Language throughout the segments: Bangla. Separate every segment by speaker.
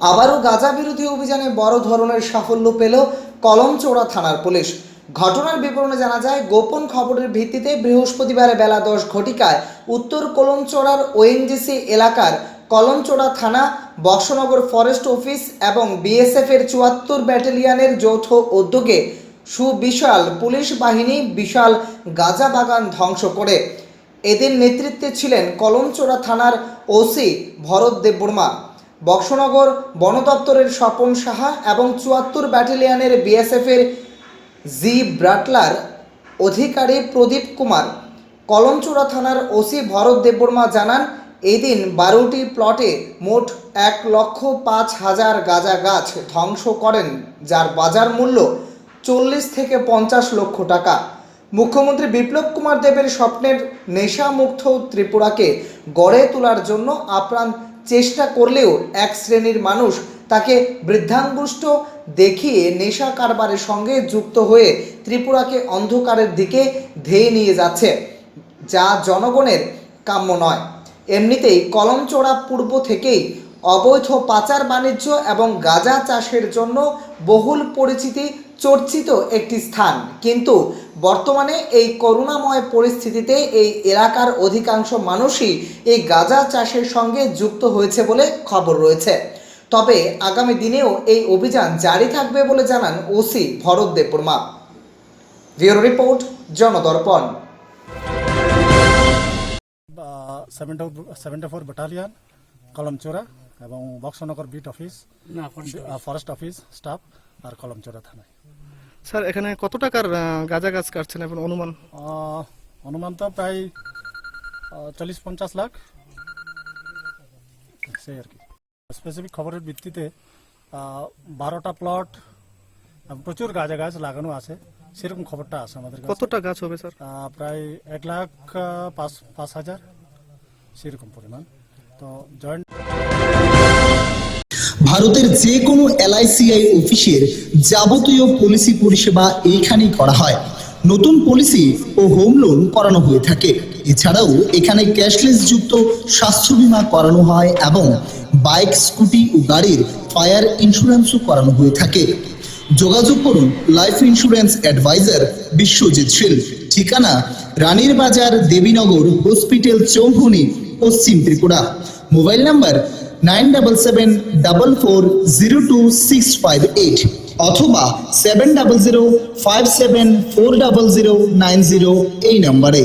Speaker 1: আবারও গাঁজা বিরোধী অভিযানে বড় ধরনের সাফল্য পেল কলমচোড়া থানার পুলিশ। ঘটনার বিবরণে জানা যায়, গোপন খবরের ভিত্তিতে বৃহস্পতিবার বেলা দশ ঘটিকায় উত্তর কলমচোড়ার ওএনজিসি এলাকার কলমচোড়া থানা, বক্সনগর ফরেস্ট অফিস এবং বিএসএফ এর চুয়াত্তর ব্যাটালিয়নের যৌথ উদ্যোগে সুবিশাল পুলিশ বাহিনী বিশাল গাঁজা বাগান ধ্বংস করে। এদের নেতৃত্বে ছিলেন কলমচোড়া থানার ওসি ভরত দেববর্মা। বক্সনগর বন দপ্তরের স্বপন সাহা এবং চুয়াত্তর ব্যাটালিয়নের বিএসএফের জি ব্রাটলার অধিকারী প্রদীপ কুমার কলমচোড়া থানার ওসি ভরত দেববর্মা জানান এই দিন বারোটি প্লটে মোট এক লক্ষ পাঁচ হাজার গাঁজা গাছ ধ্বংস করেন, যার বাজার মূল্য চল্লিশ থেকে পঞ্চাশ লক্ষ টাকা। মুখ্যমন্ত্রী বিপ্লব কুমার দেবের স্বপ্নের নেশামুক্ত ত্রিপুরাকে গড়ে তোলার জন্য আপ্রাণ চেষ্টা করলেও এক শ্রেণির মানুষ তাকে বৃদ্ধাঙ্গুষ্ঠ দেখিয়ে নেশা কারবারের সঙ্গে যুক্ত হয়ে ত্রিপুরাকে অন্ধকারের দিকে ধেয়ে নিয়ে যাচ্ছে, যা জনগণের কাম্য নয়। এমনিতেই কলমচোড়া পূর্ব থেকেই অবৈধ পাচার বাণিজ্য এবং গাঁজা চাষের জন্য বহুল পরিচিতি চর্চিত একটি স্থান। কিন্তু বর্তমানে এই করুণাময় পরিস্থিতিতে এই এলাকার অধিকাংশ মানুষই এই গাঁজা চাষের সঙ্গে যুক্ত হয়েছে বলে খবর রয়েছে। তবে আগামী দিনেও এই অভিযান জারি থাকবে বলে জানান OC Bharat Debbarma. Bureau report Jandarpan.
Speaker 2: Seventy four battalion Kalamchoura এবং Boxanagar beat office
Speaker 3: forest
Speaker 2: forest office staff আর কলমচোরা থানায়।
Speaker 4: স্যার এখানে কত টাকার গাঁজা গাছ কাটছেন এখন অনুমান?
Speaker 2: অনুমান তো প্রায় চল্লিশ পঞ্চাশ লাখ। সেই আর কি। স্পেসিফিক খবরের ভিত্তিতে বারোটা প্লট প্রচুর গাঁজা গাছ লাগানো আছে। সেরকম খবরটা আছে আমাদের
Speaker 4: কতটা গাছ হবে স্যার?
Speaker 2: প্রায় এক লাখ পাঁচ পাঁচ হাজার সেরকম পরিমাণ। তো জয়েন্ট
Speaker 5: ভারতের যে কোনো এলআইসিআই অফিসের যাবতীয় পলিসি পরিষেবা এইখানেই করা হয়। নতুন পলিসি ও হোম লোন করানো হয়ে থাকে। এছাড়াও এখানে ক্যাশলেস যুক্ত স্বাস্থ্য বীমা করানো হয় এবং বাইক, স্কুটি ও গাড়ির ফায়ার ইন্স্যুরেন্সও করানো হয়ে থাকে। যোগাযোগ করুন life insurance advisor Biswajit Shil. ঠিকানা রানীর বাজার দেবীনগর হসপিটাল চৌভুনি পশ্চিম Tripura. Mobile number nine double seven double four zero two six five eight অথবা seven double zero five seven four double zero nine zero এই নম্বরে।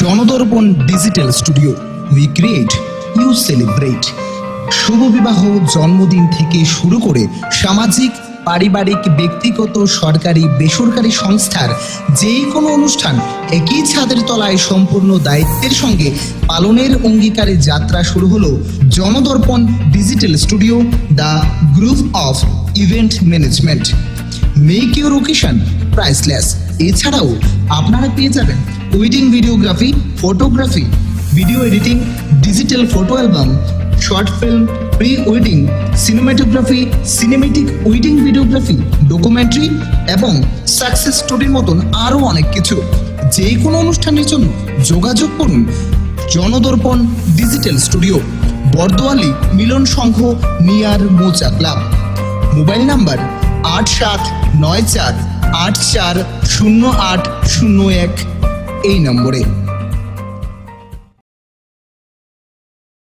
Speaker 5: Jandarpan digital studio we create you celebrate শুভ বিবাহ, জন্মদিন থেকে শুরু করে সামাজিক পারিবারিক, ব্যক্তিগত, সরকারি, বেসরকারি সংস্থার যে কোনো অনুষ্ঠান একই ছাদের তলায় সম্পূর্ণ দায়িত্বের সঙ্গে পালনের অঙ্গীকারে যাত্রা শুরু হলো Jandarpan digital studio the group of event management. Make your occasion priceless. এছাড়াও আপনারা পেয়ে যাবেন wedding videography, photography, video editing, digital photo album short film pre wedding cinematography cinematic wedding videography documentary এবং সাকসেস স্টোরির মতন আরও অনেক কিছু। যে কোনো অনুষ্ঠানের জন্য যোগাযোগ করুন Jandarpan digital studio Bardowali Milan Sangha, near Mocha club. Mobile number আট সাত নয় চার আট চার শূন্য আট শূন্য এক এই নম্বরে।